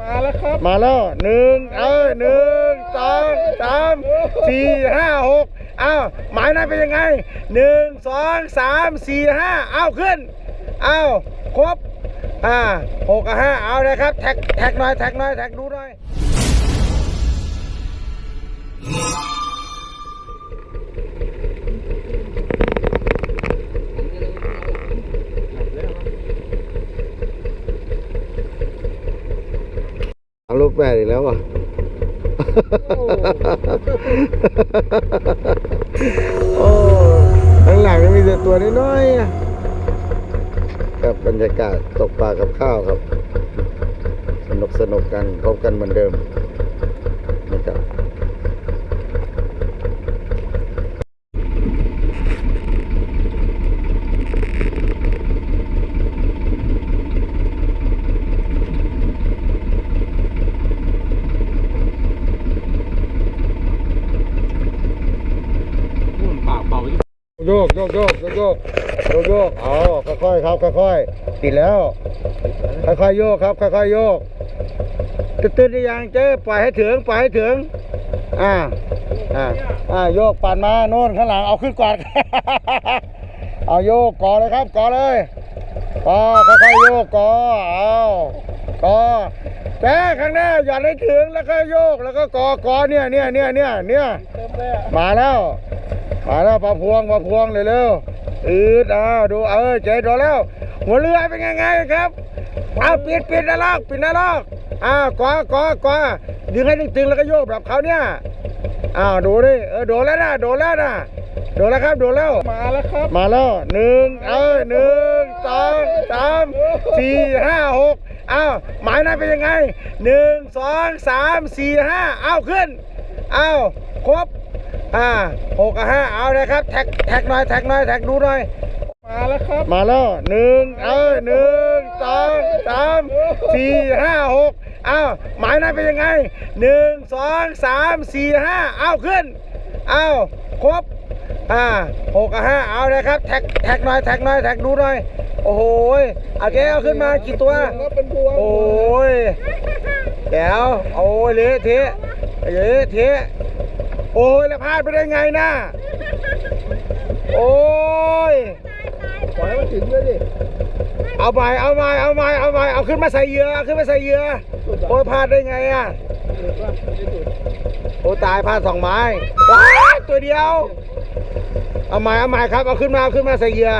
มาแล้วครับ มาแล้วหนึ่งเอ้ยหนึ่งสองสามสี่ห้าหกอ้าวหมายนั้นเป็นยังไงหนึ่งสองสามสี่ห้าอ้าวขึ้นอ้าวครบอ่าหกกับห้าเอาเลยครับ แท็กแท็กหน่อยแท็กหน่อยแท็กดูหน่อย แปดอีกแล้วอะโอ้ข้างหลังก็มีแต่ตัวน้อยๆอะกับบรรยากาศตกปลากับข้าวครับ สนุกสนุกกันพบกันเหมือนเดิมนะครับ นู่นปากเป่า โย กโยกโยกโยกโยกโยกโยกเอาค่อยๆครับค่อยๆติดแล้ว ค่อยๆโยกครับค่อยๆโยกตื่นๆหรือยังเจ๊ปล่อยให้ถึงปล่อยให้ถึงอ่าอ่าอ่าโยกปั่นมาโน่นข้างหลังเอาขึ้นก่อนเอาโยกก่อเลยครับก่อเลยก่อค่อยๆโยกก่อเอาก่อแจ๊ข้างหน้าหย่อนให้ถึงแล้วก็โยกแล้วก็ก่อก่อเนี่ยเนี่ยเนี่ยเนี่ยเนี่ยมาแล้ว มาแล้วปลาพวงปลาพวงเร็วๆอืดอ้าวดูเออเจ๊โดนแล้ว หัวเรือเป็นยังไงครับอ้าวปิดปิดนะลอกปิดนะลอกอ้าวกอกอกอดึงให้ตึงๆแล้วก็โยกแบบเขาเนี่ยอ้าวดูดิเออโดนแล้วนะโดนแล้วนะโดนแล้วครับโดนแล้วมาแล้วครับมาแล้วหนึ่งเอ้ยหนึ่งสองสามสี่ห้าหกอ้าวหมายนั้นเป็นยังไงหนึ่งสองสามสี่ห้าอ้าวขึ้นอ้าวครบ อ่าหกกับห้าเอาเลยครับ แท็กแท็กหน่อยแท็กหน่อยแท็กดูหน่อยมาแล้วครับ มาแล้วหนึ่งเอ้ยหนึ่งสองสามสี่ห้าหกอ้าวหมายนั้นเป็นยังไงหนึ่งสองสามสี่ห้าเอาขึ้นอ้าวครบอ่าหกกับห้าเอาเลยครับ แท็กแท็กหน่อยแท็กหน่อยแท็กดูหน่อยโอ้โหยเอาแกเอาขึ้นมากี่ตัวโอ้ยแก้วโอ้ยเละเทะเละเทะ โอ้ยแล้วพลาดไปได้ไงนะโอ้ยปล่อยมันถึงเลยดิเอาใหม่เอาใหม่เอาใหม่เอาใหม่เอาขึ้นมาใส่เหยื่อเอาขึ้นมาใส่เหยื่อโอ้ยพลาดได้ไงอะโอ้ตายพลาดสองไม้ว้ายตัวเดียว เอาใหม่เอาใหม่ครับ เอาขึ้นมาขึ้นมาใส่เหยื่อ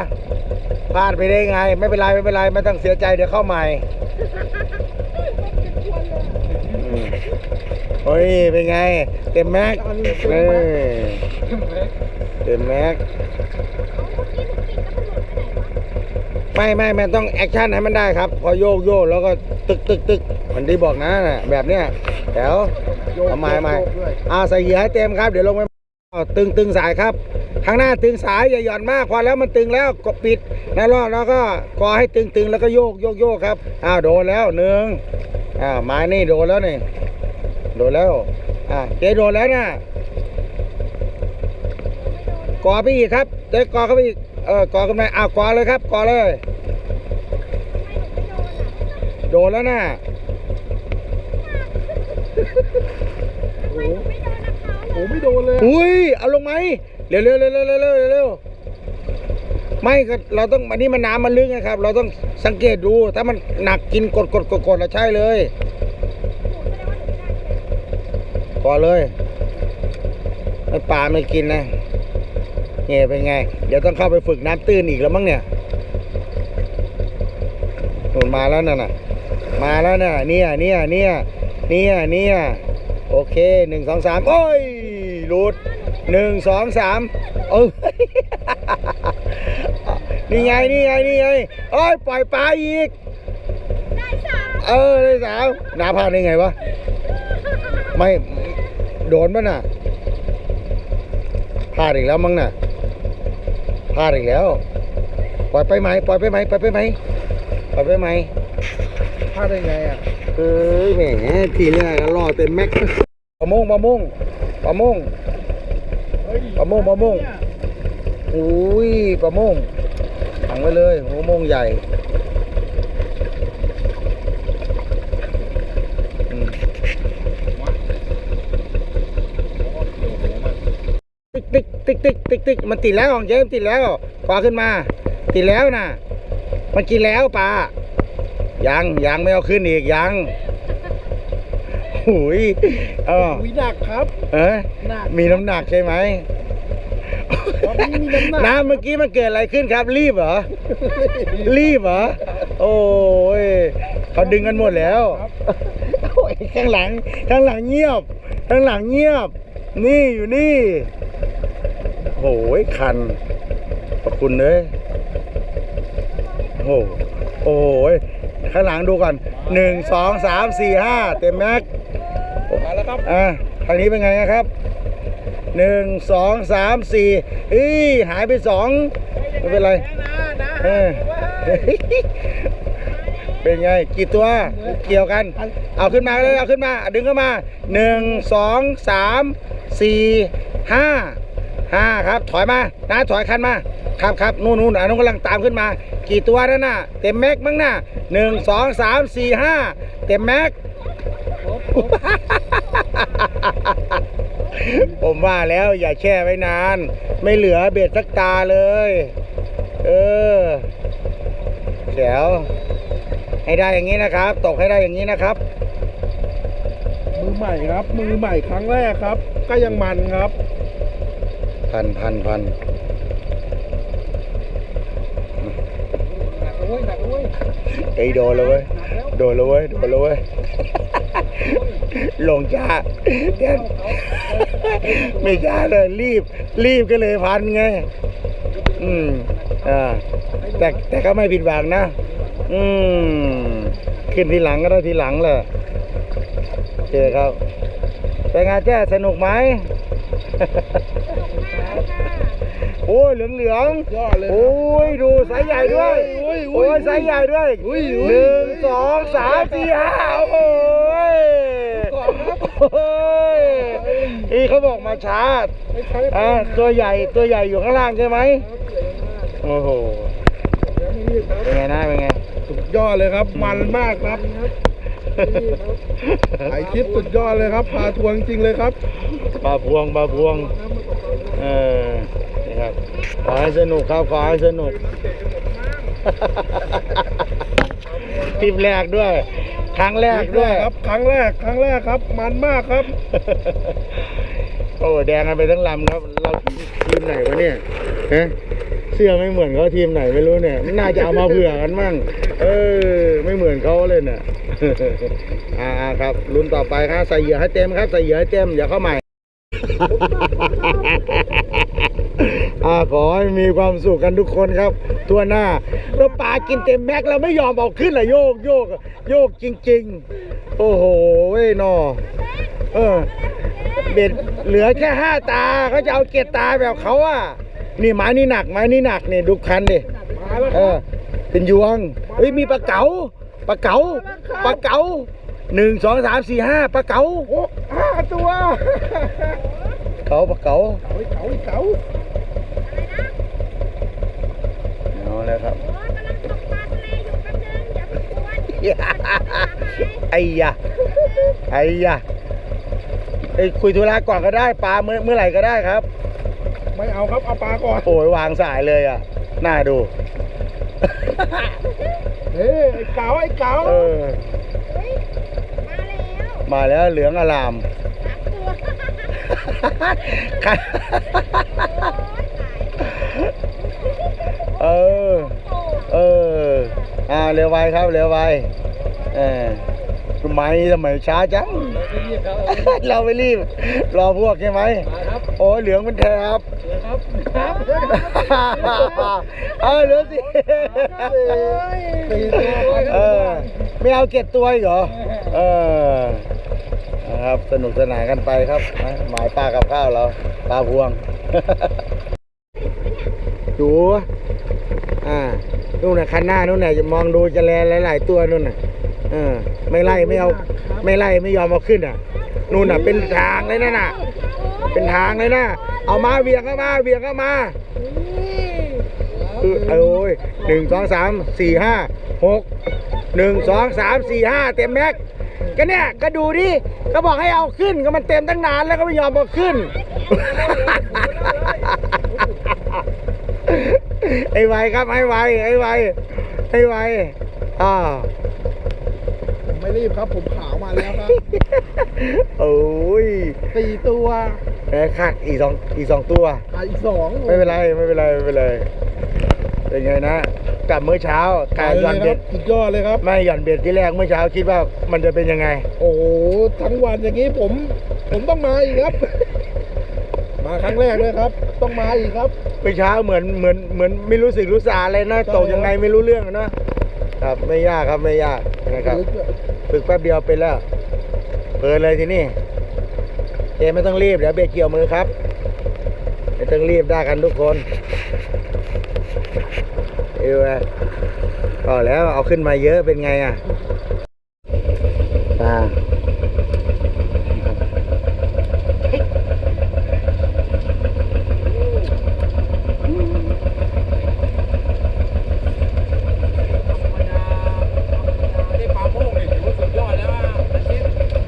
พลาดไปได้ไง ไม่เป็นไรไม่เป็นไรไม่ต้องเสียใจเดี๋ยวเข้าใหม่ โอ้ย เป็นไง เต็มแม็กเออเต็มแม็กไม่ไม่ไม่ต้องแอคชั่นให้มันได้ครับ พอโยกโยกแล้วก็ตึกตึกตึกเหมันที่บอกนะนะแบบเนี้ยแถวเอาใหม่ใหม่อ่าใส่เหยื่อให้เต็มครับ เดี๋ยวลงไปตึงตึงสายครับข้างหน้าตึงสายอย่าหย่อนมากพอแล้วมันตึงแล้วก็ปิดนะรอดแล้วก็กอให้ตึงตึงแล้วก็โยกโยกโยกครับอ้าวโดนแล้วหนึ่งอ่าไม้นี่โดนแล้วนี่ โดนแล้ว อ่าเจ๊โดนแล้วนะกอไปอีกครับเจ๊กอเข้าไปอีก เออกอขึ้นไปอ้าวกอเลยครับกอเลย โดนแล้วนะโอ้โหโอ้โหไม่โดนเลย อุ้ย เอาลงไหมเร็วเร็วเร็วเร็วเร็วเร็วเร็วไม่ก็เราต้องอันนี้มันน้ำมันลึกนะครับ เราต้องสังเกตดู ถ้ามันหนักกินกดกดกดกดแล้วใช่เลย พอเลยไม่ปลาไม่กินนะเนี่ยเป็นไง เดี๋ยวต้องเข้าไปฝึกน้ำตื้นอีกแล้วมั้งเนี่ยหนุนมาแล้วน่ะน่ะ มาแล้วน่ะเนี่ยเนี่ยเนี่ยเนี่ยเนี่ยโอเคหนึ่งสองสามโอ้ยหลุดหนึ่งสองสามเออนี่ไงนี่ไงนี่ไงโอ้ยปล่อยปลาอีกเออได้สาวนาพลาดได้ไงวะไม่ โดนป่ะน่ะพลาดอีกแล้วมั้งน่ะพลาดอีกแล้ว ปล่อยไปไหมปล่อยไปไหมปล่อยไปไหมปล่อยไปไหมพลาดได้ไงอะเอ้ยแหมทีนี้รอเต็มแม็กปลาโมงปลาโมงปลาโมงเฮ้ยปลาโมงปลาโมงเนี่ยอุ้ยปลาโมงขังไว้เลยปลาโมงใหญ่ ติ๊กติ๊กติ๊กติ๊กมันติดแล้วของเจ๊มันติดแล้วขวาขึ้นมา ติดแล้วนะมันกินแล้วปลายังยังไม่เอาขึ้นอีกยังหุยเออวิหนักครับ เออหนักมีน้ำหนักใช่ไหมครับมีน้ำหนักน้ำเมื่อกี้มันเกิดอะไรขึ้นครับ รีบเหรอ รีบเหรอ โอ้ยเขาดึงกันหมดแล้วโอ้ยข้างหลัง ข้างหลังเงียบ ข้างหลังเงียบ นี่อยู่นี่ โอ้ยคันขอบคุณเลยโอ้โอ้ยข้างหลังดูก่อนหนึ่งสองสามสี่ห้าเต็มแม็กมาแล้วครับอะทางนี้เป็นไงนะครับหนึ่งสองสามสี่เอ้ยหายไปสองไม่เป็นไรเออเป็นไง กี่ตัวเกี่ยวกัน เอาขึ้นมาเลยเอาขึ้นมา ดึงเข้ามาหนึ่งสองสามสี่ห้า ห้าครับ ถอยมานะถอยคันมาครับครับนู่นนู่นอันนู้นกำลังตามขึ้นมา กี่ตัวนั่นน่ะ เต็มแม็กมั้งน่ะหนึ่งสองสามสี่ห้าเต็มแม็กผมว่าแล้วอย่าแช่ไว้นาน ไม่เหลือเบ็ดสักตาเลย เออแจ๋วให้ได้อย่างนี้นะครับ ตกให้ได้อย่างนี้นะครับ มือใหม่ครับ มือใหม่ครั้งแรกครับ ก็ยังมันครับ พันพันพันหนักด้วยหนักด้วยไอ้ยโดนเลยเว้ยโดนเลยเว้ยโดนเลยเว้ยลงจ้าแกไม่จ้าเลยรีบ รีบก็เลยพันไง อืมอ่าแต่แต่ก็ไม่ผิดหวังนะ อืม ขึ้นทีหลังก็ได้ทีหลังแหละเจอครับเป็นไงแจ้สนุกไหม โอ้ยเหลืองเหลืองๆยอดเลยโอ้ยดูสายใหญ่ด้วยโอ้ยโอ้ยสายใหญ่ด้วยอุ้ยอุ้ยหนึ่งสองสามสี่ห้าโอ้ยก่อนครับโอ้ยนี่เขาบอกมาช้าไม่ใช่อ่าตัวใหญ่ตัวใหญ่อยู่ข้างล่างใช่ไหมโอ้โหเป็นไงนะเป็นไงสุดยอดเลยครับ มันมากครับถ่ายคลิปสุดยอดเลยครับ พาทัวร์จริงๆเลยครับ ปลาพวงปลาพวง เออนี่ ครับ ขอให้สนุกครับ ขอให้สนุกทริปแรกด้วย ครั้งแรกด้วยครับ ครั้งแรก ครั้งแรกครับ มันมากครับ โอ้แดงกันไปทั้งลำครับ เราทีมไหนวะเนี่ยฮะเสื้อไม่เหมือนเขาทีมไหนไม่รู้เนี่ยน่าจะเอามาเผื่อกันมั่ง เออ ไม่เหมือนเขาเลยเนี่ย อ่าๆครับลุ้นต่อไปครับใส่เหยื่อให้เต็มครับ ใส่เหยื่อให้เต็มอย่าเข้าใหม่ อ่าขอให้มีความสุขกันทุกคนครับ ทั่วหน้าแล้วปลากินเต็มแม็กเราไม่ยอมเอาขึ้นเลยโยกโยกโยกจริง ๆ โอ้โหเว้ยนอเออเบ็ดเหลือแค่ห้าตาเขาจะเอาเกลตาแบบเขาอะนี่ไม้นี่หนักไม้นี่หนักนี่ดูคันดิเออ เป็นยวงเฮ้ยมีปลาเก๋าปลาเก๋าปลาเก๋าหนึ่งสองสามสี่ห้าปลาเก๋าห้าตัว เก๋าปลาเก๋าเก๋าเก๋าเก๋า เอา แล้วครับโอ้กำลังตกปลาทะเลอยู่แป๊บนึงอย่าเพิ่งกวนไอ้ยะไอ้ยะไอ้ยคุยธุระก่อนก็ได้ปลาเมื่อเมื่อไหร่ก็ได้ครับ ไม่เอาครับ เอาปลาก่อน โอ้ยวางสายเลยอะ น่าดู เฮ้ยไอ้เก๋าไอ้เก๋าเออเฮ้ยมาแล้วมาแล้วเหลืองอลามสามตัวค่ะโอ้ยตายเออเอออ่าเร็วไวครับเร็วไวเออทำไมทำไมช้าจัง เราไม่รีบ รอพวกใช่ไหมมาครับโอ้ยเหลืองเป็นแถบครับครับเออเหลือสิสี่ตัวเออไม่เอาเก็บตัวอีกเหรอเออนะครับสนุกสนานกันไปครับนะหมายปลากับข้าวเราปลาพวงดูอ่า นู่นน่ะคันหน้านู่นน่ะจะมองดูจะแลหลาย ๆ ตัวนู่นน่ะเออไม่ไล่ไม่เอาไม่ไล่ไม่ยอมเอาขึ้นอะ นู่นน่ะ เป็นทางเลยนั่นน่ะ เป็นทางเลยนะเอามาเวียงเข้ามาเวียงเข้ามาเออโอ้ยหนึ่งสองสามสี่ห้าหกหนึ่งสองสามสี่ห้าเต็มแม็กก็เนี่ยก็ดูดิก็บอกให้เอาขึ้นก็มันเต็มตั้งนานแล้วก็ไม่ยอมเอาขึ้น ไอ้ไวครับไอ้ไวไอ้ไวไอ้ไวอ่าผมไม่รีบครับ ผมขาวมาแล้วครับโอ้ยสี่ตัวแพ้ขาดอีกสองอีกสองตัว อะอีกสองไม่เป็นไรไม่เป็นไรไม่เป็นไรเป็นไงนะกลับเมื่อเช้าไปกายหเลย่อนยคเบ็รัดบสุดยอดเลยครับ ไม่หย่อนเบ็ดที่แรกเมื่อเช้าคิดว่ามันจะเป็นยังไง โอ้โหทั้งวันอย่างนี้ผม ผมต้องมาอีกครับ มาครั้งแรกเลยครับ ต้องมาอีกครับเมื่อเช้าเหมือนเหมือนเหมือนไม่รู้สึกรู้สาอะไรนะใช่ตกยังไงไม่รู้เรื่องอะเนอะครับไม่ยากครับไม่ยากนะครับฝึกแป๊บเดียวเป็นแล้วเพลินเลยทีนี่เจไม่ต้องรีบเดี๋ยวเบรกเกี่ยวมือครับไม่ต้องรีบได้กันทุกคนเอวอะก็แล้วเอาขึ้นมาเยอะเป็นไงอะอ่า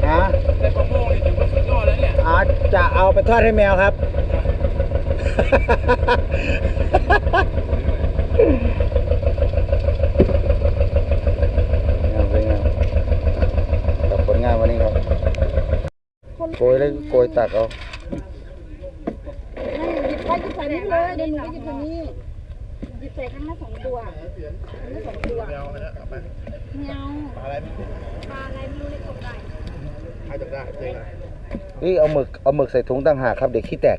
ฮะอาจะเอาไป ทอดให้แมวครับงามสวยงามกับผลงานวันนี้ครับโกยแล้วโกยตักเอาหยิบไปหยิบใส่นี่เลยเดี๋ยวหนูก็หยิบใส่นี่หยิบใส่ครั้งละสองตัวครั้งละสองตัวไม่เอาปลาอะไรปลาอะไรไม่รู้เลยตกได้นี่เอาหมึกเอาหมึกใส่ถุงต่างหากครับเด็กขี้แตก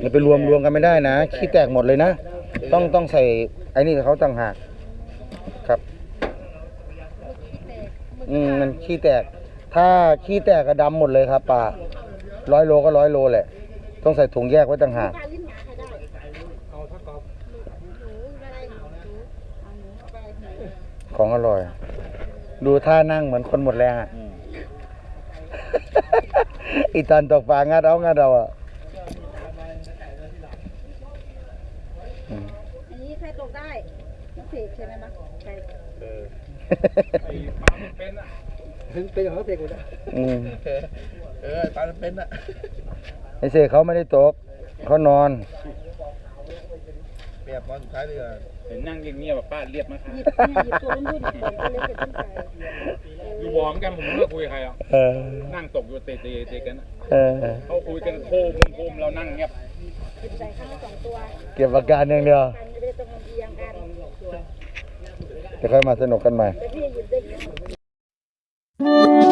อย่าไปรวมรวมกันไม่ได้นะขี้แตกหมดเลยนะ ต้องต้องใส่ไอ้นี่เขาต่างหากครับอืมมันขี้แตก ถ้าขี้แตกก็ดำหมดเลยครับปลาร้อยโลก็ร้อยโลแหละ ต้องใส่ถุงแยกไว้ต่างหากปลาลิ้นหมาใครได้เอาถ้ากอบหนูอะไรหนูเอาหนูเอาไปหนูของอร่อย ดูท่านั่งเหมือนคนหมดแรงอะ อีตอนตกปลางัดเอางัดเอาอะอืมอันนี้ใครตกได้น้องเสกใช่ไหมมะใครเป็นอย่างเขาเด็กหมดอะอืมเออปลาเป็นอะไอเสกเขาไม่ได้ตกเขานอนเปียบตอนสุดท้ายเลยอะเห็นนั่งเงียบๆแบบป้าเรียบไหมหยิบเนี่ยหยิบตัวรุ่นๆก่อนก็เลยเก็บขึ้นไป อยู่วอร์มกันผมไม่คุยกับใครอะเออนั่งตกอยู่เตะๆเตะกันอะเออเขาคุยกันโคมโคมเรานั่งเงียบหยิบใส่ครั้งละสองตัวเก็บอาการอย่างเดียว กันจะได้ตรงเอียงกันเดี๋ยวค่อยมาสนุกกันใหม่ แต่พี่หยิบได้เยอะ